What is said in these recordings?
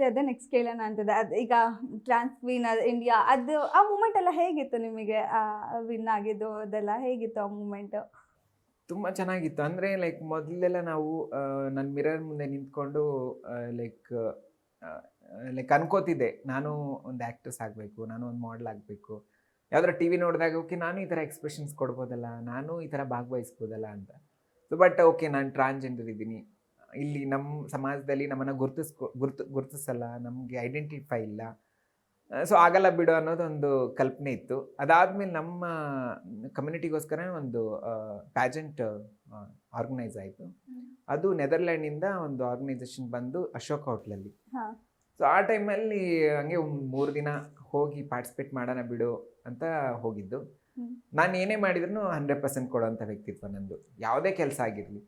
Actually ಅದೇ next ಕೇಳೋಣ ಅಂತಿದೆ. ಅದು ಈಗ ಟ್ರಾನ್ಸ್ ಕ್ವೀನ್ ಇಂಡಿಯಾ ಅದು ಆ ಮೂಮೆಂಟ್ ಎಲ್ಲ ಹೇಗಿತ್ತು ನಿಮಗೆ? ವಿನ್ ಆಗಿದ್ದು ಅದೆಲ್ಲ ಹೇಗಿತ್ತು ಆ ಮೂಮೆಂಟ್ ತುಂಬ ಚೆನ್ನಾಗಿತ್ತು. ಅಂದರೆ ಲೈಕ್ ಮೊದಲೆಲ್ಲ ನಾವು ನನ್ನ ಮಿರರ್ ಮುಂದೆ ನಿಂತ್ಕೊಂಡು ಲೈಕ್ ಲೈಕ್ ಅನ್ಕೋತಿದ್ದೆ. ನಾನು ಒಂದು ಆ್ಯಕ್ಟ್ರೆಸ್ ಆಗಬೇಕು, ನಾನು ಒಂದು ಮಾಡಲ್ ಆಗಬೇಕು. ಯಾವ್ದಾರ ಟಿ ವಿ ನೋಡಿದಾಗ ಓಕೆ ನಾನು ಈ ಥರ ಎಕ್ಸ್ಪ್ರೆಷನ್ಸ್ ಕೊಡ್ಬೋದಲ್ಲ, ನಾನು ಈ ಥರ ಭಾಗವಹಿಸ್ಬೋದಲ್ಲ ಅಂತ. ಸೊ ಬಟ್ ಓಕೆ ನಾನು ಟ್ರಾನ್ಸ್ಜೆಂಡರ್ ಇದ್ದೀನಿ. ಇಲ್ಲಿ ನಮ್ಮ ಸಮಾಜದಲ್ಲಿ ನಮ್ಮನ್ನು ಗುರುತಿಸ್ಕೊ ಗುರುತು ಗುರುತಿಸಲ್ಲ ನಮಗೆ ಐಡೆಂಟಿಫೈ ಇಲ್ಲ. ಸೊ ಆಗಲ್ಲ ಬಿಡು ಅನ್ನೋದೊಂದು ಕಲ್ಪನೆ ಇತ್ತು. ಅದಾದಮೇಲೆ ನಮ್ಮ ಕಮ್ಯುನಿಟಿಗೋಸ್ಕರ ಒಂದು ಪ್ಯಾಜೆಂಟ್ ಆರ್ಗನೈಸ್ ಆಯಿತು. ಅದು ನೆದರ್ಲ್ಯಾಂಡಿಂದ ಒಂದು ಆರ್ಗನೈಸೇಷನ್ ಬಂದು ಅಶೋಕ್ ಹೋಟ್ಲಲ್ಲಿ. ಸೊ ಆ ಟೈಮಲ್ಲಿ ಹಂಗೆ ಒಂದು ಮೂರು ದಿನ ಹೋಗಿ ಪಾರ್ಟಿಸಿಪೇಟ್ ಮಾಡೋಣ ಬಿಡು ಅಂತ ಹೋಗಿದ್ದು. ನಾನು ಏನೇ ಮಾಡಿದ್ರು ಹಂಡ್ರೆಡ್ ಪರ್ಸೆಂಟ್ ಕೊಡೋವಂಥ ವ್ಯಕ್ತಿತ್ವ ನಂದು. ಯಾವುದೇ ಕೆಲಸ ಆಗಿರಲಿ.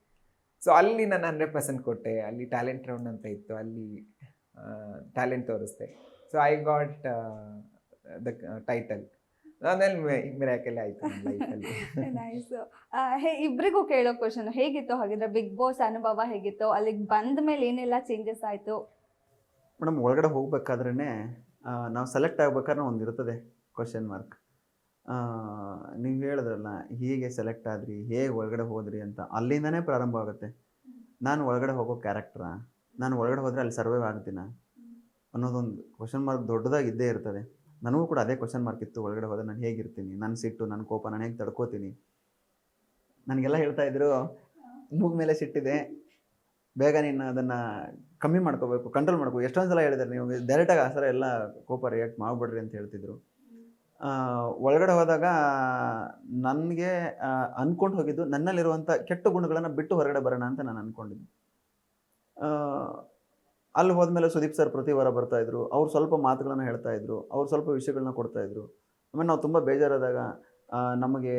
ಸೊ ಅಲ್ಲಿ ನಾನು ಹಂಡ್ರೆಡ್ ಪರ್ಸೆಂಟ್ ಕೊಟ್ಟೆ. ಅಲ್ಲಿ ಟ್ಯಾಲೆಂಟ್ ರೌಂಡ್ ಅಂತ ಇತ್ತು. ಅಲ್ಲಿ talent ತೋರಿಸ್ದೆ. So I got the title ಆಮೇಲೆ ಆಯಿತು ಲೈಫಲ್ಲಿ ನೈಸ್ ಹೇ ಇಬ್ರಿಗೂ ಕೇಳೋ ಕ್ವಶನ್ ಹೇಗಿತ್ತು? ಹಾಗಿದ್ರೆ ಬಿಗ್ ಬಾಸ್ ಅನುಭವ ಹೇಗಿತ್ತು? ಅಲ್ಲಿಗೆ ಬಂದ ಮೇಲೆ ಏನೆಲ್ಲ ಚೇಂಜಸ್ ಆಯ್ತು? ಮೇಡಮ್ ಒಳಗಡೆ ಹೋಗ್ಬೇಕಾದ್ರೇ ನಾವು ಸೆಲೆಕ್ಟ್ ಆಗ್ಬೇಕಾದ್ರೆ ಒಂದು ಇರ್ತದೆ ಕ್ವಶನ್ ಮಾರ್ಕ್ ನೀವು ಹೇಳಿದ್ರಲ್ಲ, ಹೀಗೆ ಸೆಲೆಕ್ಟ್ ಆದ್ರಿ, ಹೇಗೆ ಒಳಗಡೆ ಹೋದ್ರಿ ಅಂತ, ಅಲ್ಲಿಂದನೇ ಪ್ರಾರಂಭ ಆಗುತ್ತೆ. ನಾನು ಒಳಗಡೆ ಹೋಗೋ ಕ್ಯಾರೆಕ್ಟ್ರಾ ನಾನು ಒಳಗಡೆ ಹೋದರೆ ಅಲ್ಲಿ ಸರ್ವೈವ್ ಆಗ್ತೀನ ಅನ್ನೋದೊಂದು ಕ್ವಶನ್ ಮಾರ್ಕ್ ದೊಡ್ಡದಾಗಿ ಇದ್ದೇ ಇರ್ತದೆ. ನನಗೂ ಕೂಡ ಅದೇ ಕ್ವಶನ್ ಮಾರ್ಕ್ ಇತ್ತು, ಒಳಗಡೆ ಹೋದರೆ ನಾನು ಹೇಗಿರ್ತೀನಿ ನನ್ನ ಸಿಟ್ಟು ನನ್ನ ಕೋಪ, ನಾನು ಹೇಗೆ ತಡ್ಕೋತೀನಿ? ನನಗೆಲ್ಲ ಹೇಳ್ತಾ ಇದ್ರು, ಮೂಗ್ ಮೇಲೆ ಸಿಟ್ಟಿದೆ, ಬೇಗ ನೀನು ಅದನ್ನು ಕಮ್ಮಿ ಮಾಡ್ಕೋಬೇಕು ಕಂಟ್ರೋಲ್ ಮಾಡ್ಕೋ. ಎಷ್ಟೊಂದು ಸಲ ಹೇಳಿದ್ದಾರೆ ನೀವು ಡೈರೆಕ್ಟಾಗಿ ಆ ಥರ ಎಲ್ಲ ಕೋಪ ರಿಯಾಕ್ಟ್ ಮಾಡಿಬಿಡ್ರಿ ಅಂತ ಹೇಳ್ತಿದ್ರು. ಒಳಗಡೆ ಹೋದಾಗ ನನಗೆ ಅಂದ್ಕೊಂಡು ಹೋಗಿದ್ದು ನನ್ನಲ್ಲಿರುವಂಥ ಕೆಟ್ಟ ಗುಣಗಳನ್ನು ಬಿಟ್ಟು ಹೊರಗಡೆ ಬರೋಣ ಅಂತ ನಾನು ಅಂದ್ಕೊಂಡಿದ್ದೆ ಅಲ್ಲಿ ಹೋದ್ಮೇಲೆ ಸುದೀಪ್ ಸರ್ ಪ್ರತಿ ವಾರ ಬರ್ತಾ ಇದ್ರು. ಅವ್ರು ಸ್ವಲ್ಪ ಮಾತುಗಳನ್ನು ಹೇಳ್ತಾ ಇದ್ರು. ಅವ್ರು ಸ್ವಲ್ಪ ವಿಷಯಗಳನ್ನ ಕೊಡ್ತಾಯಿದ್ರು ಆಮೇಲೆ ನಾವು ತುಂಬ ಬೇಜಾರಾದಾಗ ನಮಗೆ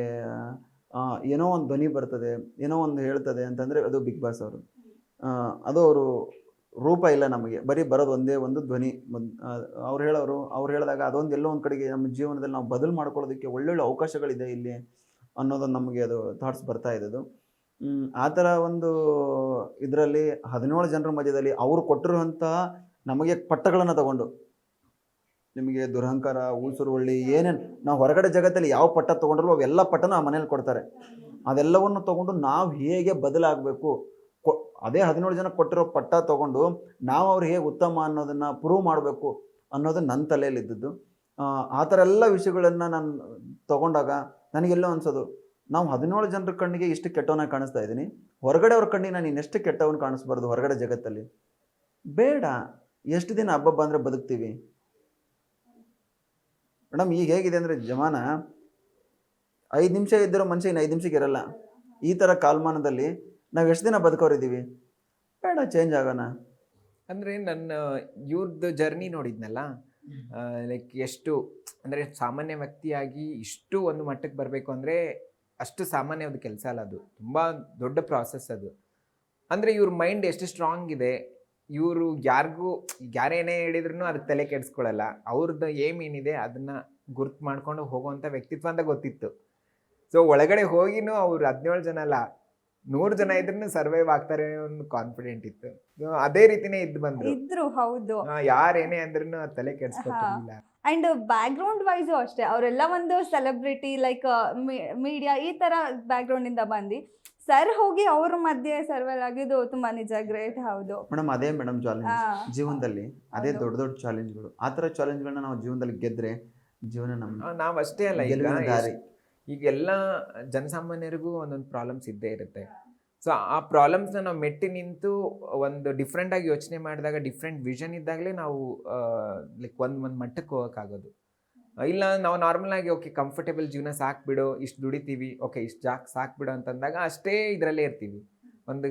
ಏನೋ ಒಂದು ಧ್ವನಿ ಬರ್ತದೆ, ಏನೋ ಒಂದು ಹೇಳ್ತದೆ ಅಂತಂದರೆ ಅದು ಬಿಗ್ ಬಾಸ್ ಅವರು. ಅದು ಅವರು ರೂಪ ಇಲ್ಲ ನಮಗೆ. ಬರೀ ಬರೋದು ಒಂದೇ ಒಂದು ಧ್ವನಿ. ಅವ್ರು ಹೇಳೋರು, ಅವ್ರು ಹೇಳಿದಾಗ ಅದೊಂದು ಎಲ್ಲೋ ಒಂದು ಕಡೆಗೆ ನಮ್ಮ ಜೀವನದಲ್ಲಿ ನಾವು ಬದಲು ಮಾಡ್ಕೊಳ್ಳೋದಕ್ಕೆ ಒಳ್ಳೊಳ್ಳೆ ಅವಕಾಶಗಳಿದೆ ಇಲ್ಲಿ ಅನ್ನೋದನ್ನು ನಮಗೆ ಅದು ಥಾಟ್ಸ್ ಬರ್ತಾ ಇದ್ದದು ಆ ಥರ ಒಂದು ಇದರಲ್ಲಿ ಹದಿನೇಳು ಜನರ ಮಧ್ಯದಲ್ಲಿ ಅವರು ಕೊಟ್ಟಿರುವಂತಹ ನಮಗೆ ಪಟ್ಟಗಳನ್ನು ತಗೊಂಡು. ನಿಮಗೆ ದುರಹಂಕಾರ, ಊಸುರುವಳ್ಳಿ, ಏನೇನು, ನಾವು ಹೊರಗಡೆ ಜಗತ್ತಲ್ಲಿ ಯಾವ ಪಟ್ಟ ತೊಗೊಂಡ್ರು ಅವೆಲ್ಲ ಪಟ್ಟನ ಆ ಮನೇಲಿ ಕೊಡ್ತಾರೆ. ಅದೆಲ್ಲವನ್ನು ತಗೊಂಡು ನಾವು ಹೇಗೆ ಬದಲಾಗಬೇಕು? ಕೊ ಅದೇ ಹದಿನೇಳು ಜನ ಕೊಟ್ಟಿರೋ ಪಟ್ಟ ತೊಗೊಂಡು ನಾವು ಅವ್ರು ಹೇಗೆ ಉತ್ತಮ ಅನ್ನೋದನ್ನು ಪ್ರೂವ್ ಮಾಡಬೇಕು ಅನ್ನೋದು ನನ್ನ ತಲೆಯಲ್ಲಿ ಇದ್ದದ್ದು. ಆ, ಥರ ಎಲ್ಲ ವಿಷಯಗಳನ್ನು ನಾನು ತಗೊಂಡಾಗ ನನಗೆಲ್ಲೋ ಅನ್ಸೋದು ನಾವು ಹದಿನೇಳು ಜನರ ಕಣ್ಣಿಗೆ ಇಷ್ಟು ಕೆಟ್ಟವನಾಗಿ ಕಾಣಿಸ್ತಾ ಇದ್ದೀನಿ ಹೊರಗಡೆ ಅವ್ರ ಕಣ್ಣಿಗೆ ನಾನು ಇನ್ನೆಷ್ಟು ಕೆಟ್ಟವನು ಕಾಣಿಸ್ಬಾರ್ದು ಹೊರಗಡೆ ಜಗತ್ತಲ್ಲಿ? ಬೇಡ ಎಷ್ಟು ದಿನ ಹಬ್ಬ ಬಂದರೆ ಬದುಕ್ತೀವಿ? ಮೇಡಮ್ ಈಗ ಹೇಗಿದೆ ಅಂದರೆ ಜಮಾನ ಐದು ನಿಮಿಷ ಇದ್ದಿರೋ ಮನುಷ್ಯ ಇನ್ನು ಐದು ನಿಮಿಷಕ್ಕೆ ಇರಲ್ಲ. ಈ ಥರ ಕಾಲಮಾನದಲ್ಲಿ ನಾವು ಎಷ್ಟು ದಿನ ಬದುಕೋರಿದ್ದೀವಿ ಬೇಡ ಚೇಂಜ್ ಆಗೋಣ. ಅಂದರೆ ನನ್ನ ಇವ್ರದ್ದು ಜರ್ನಿ ನೋಡಿದ್ನಲ್ಲ ಲೈಕ್ ಎಷ್ಟು, ಅಂದರೆ ಸಾಮಾನ್ಯ ವ್ಯಕ್ತಿಯಾಗಿ ಇಷ್ಟು ಒಂದು ಮಟ್ಟಕ್ಕೆ ಬರಬೇಕು ಅಂದರೆ ಅಷ್ಟು ಸಾಮಾನ್ಯವಾದ ಕೆಲಸ ಅಲ್ಲ ಅದು. ತುಂಬ ದೊಡ್ಡ ಪ್ರಾಸೆಸ್ ಅದು. ಅಂದರೆ ಇವ್ರ ಮೈಂಡ್ ಎಷ್ಟು ಸ್ಟ್ರಾಂಗ್ ಇದೆ, ಇವರು ಯಾರಿಗೂ ಯಾರೇನೇ ಹೇಳಿದ್ರು ಅದಕ್ಕೆ ತಲೆ ಕೆಡಿಸ್ಕೊಳ್ಳಲ್ಲ ಅವ್ರದ್ದು ಏಮ್ ಏನಿದೆ ಅದನ್ನು ಗುರ್ತು ಮಾಡ್ಕೊಂಡು ಹೋಗುವಂಥ ವ್ಯಕ್ತಿತ್ವ ಅಂತ ಗೊತ್ತಿತ್ತು. ಸೊ ಒಳಗಡೆ ಹೋಗಿನೂ ಅವ್ರು ಹದಿನೇಳು ಜನ ಅಲ್ಲ. ನೂರು ಜನ ಇದ್ರೂ ಸರ್ವೈವ್ ಆಗ್ತಾರೆ ಅನ್ನೋ ಒಂದು ಕಾನ್ಫಿಡೆಂಟ್ ಇತ್ತು. ಅದೇ ರೀತಿನೇ ಇದ್ದು ಬಂದ್ರು. ಇದ್ರು ಹೌದು. ಯಾರು ಯಾರೇನೇ ಅಂದ್ರೂ ತಲೆ ಕೆಡ್ಸ್ಕೊತಿರ್ಲಿಲ್ಲ. ಅಂಡ್ ಬ್ಯಾಕ್ ಗ್ರೌಂಡ್ ವೈಸು ಅಷ್ಟೇ ಅವರೆಲ್ಲ ಒಂದು ಸೆಲೆಬ್ರಿಟಿ ಲೈಕ್ ಮೀಡಿಯಾ ಈ ತರ ಬ್ಯಾಕ್ ಗ್ರೌಂಡ್ ಇಂದ ಬಂದು. ಸರ್ ಹೋಗಿ ಅವ್ರ ಮಧ್ಯೆ ಸರ್ವೈವ್ ಆಗಿದ್ದು ತುಂಬಾ ನಿಜ ಗ್ರೇಟ್ ಹೌದು. ಮೇಡಮ್ ಅದೇ ಮೇಡಮ್ ಚಾಲೆಂಜ್ ಜೀವನದಲ್ಲಿ ಅದೇ. ದೊಡ್ಡ ದೊಡ್ಡ ಚಾಲೆಂಜ್ಗಳು ಆ ಥರ ಚಾಲೆಂಜ್ಗಳನ್ನ ನಾವು ಜೀವನದಲ್ಲಿ ಗೆದ್ರೆ ಜೀವನ ನಮ್ಮ ನಾವು ಅಷ್ಟೇ ಅಲ್ಲ ದಾರಿ. ಈಗ ಎಲ್ಲ ಜನಸಾಮಾನ್ಯರಿಗೂ ಒಂದೊಂದು ಪ್ರಾಬ್ಲಮ್ಸ್ ಇದ್ದೇ ಇರುತ್ತೆ. ಸೊ ಆ ಪ್ರಾಬ್ಲಮ್ಸ್ನ ನಾವು ಮೆಟ್ಟಿ ನಿಂತು ಒಂದು ಡಿಫ್ರೆಂಟಾಗಿ ಯೋಚನೆ ಮಾಡಿದಾಗ ಡಿಫ್ರೆಂಟ್ ವಿಷನ್ ಇದ್ದಾಗಲೇ ನಾವು ಲೈಕ್ ಒಂದು ಒಂದು ಮಟ್ಟಕ್ಕೆ ಹೋಗೋಕ್ಕಾಗೋದು. ಇಲ್ಲ ನಾವು ನಾರ್ಮಲ್ ಆಗಿ ಓಕೆ ಕಂಫರ್ಟೇಬಲ್ ಜೀವನ ಸಾಕ್ಬಿಡು ಇಷ್ಟು ದುಡಿತೀವಿ ಓಕೆ ಇಷ್ಟು ಜಾಕ್ ಸಾಕ್ಬಿಡು ಅಂತಂದಾಗ ಅಷ್ಟೇ ಇದರಲ್ಲೇ ಇರ್ತೀವಿ. ಒಂದು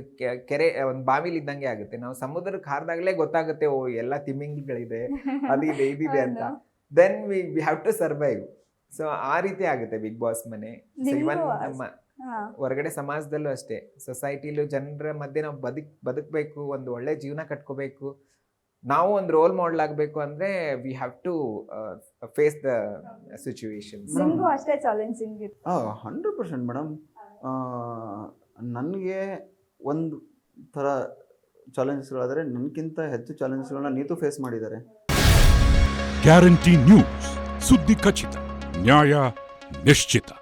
ಕೆರೆ ಒಂದು ಬಾವಿಲಿ ಇದ್ದಂಗೆ ಆಗುತ್ತೆ. ನಾವು ಸಮುದ್ರಕ್ಕೆ ಹಾರಿದಾಗಲೇ ಗೊತ್ತಾಗುತ್ತೆ ಓ ಎಲ್ಲ ತಿಮ್ಮಿಂಗ್ಗಳಿದೆ ಅದಿದೆ ಇದಿದೆ ಅಂತ. Then we we have to survive so ಆ ರೀತಿ ಆಗುತ್ತೆ ಬಿಗ್ ಬಾಸ್ ಮನೆ. ಇವನ್ ನಮ್ಮ ಹೊರಗಡೆ ಸಮಾಜದಲ್ಲೂ ಅಷ್ಟೇ. ಸೊಸೈಟಿಲೂ ಜನರ ಮಧ್ಯೆ ನಾವು ಬದುಕ್ ಬದುಕಬೇಕು ಒಂದು ಒಳ್ಳೆ ಜೀವನ ಕಟ್ಕೋಬೇಕು. ನಾವು ಒಂದು ರೋಲ್ ಮಾಡಲ್ ಆಗಬೇಕು ಅಂದ್ರೆ we have to face the situation ನಿಮ್ಗೂ ಅಷ್ಟೇ ಚಾಲೆಂಜಿಂಗ್ ಹಂಡ್ರೆಡ್ ಪರ್ಸೆಂಟ್ ಮೇಡಮ್ ನನಗೆ ಒಂದು ಥರ ಚಾಲೆಂಜಸ್ಗಳಾದರೆ ನನಗಿಂತ ಹೆಚ್ಚು ಚಾಲೆಂಜಸ್ಗಳನ್ನ ನೀತು ಫೇಸ್ ಮಾಡಿದ್ದಾರೆ. ಗ್ಯಾರಂಟಿ ನ್ಯೂಸ್ ಸುದ್ದಿ ಖಚಿತ. Няя Нещита.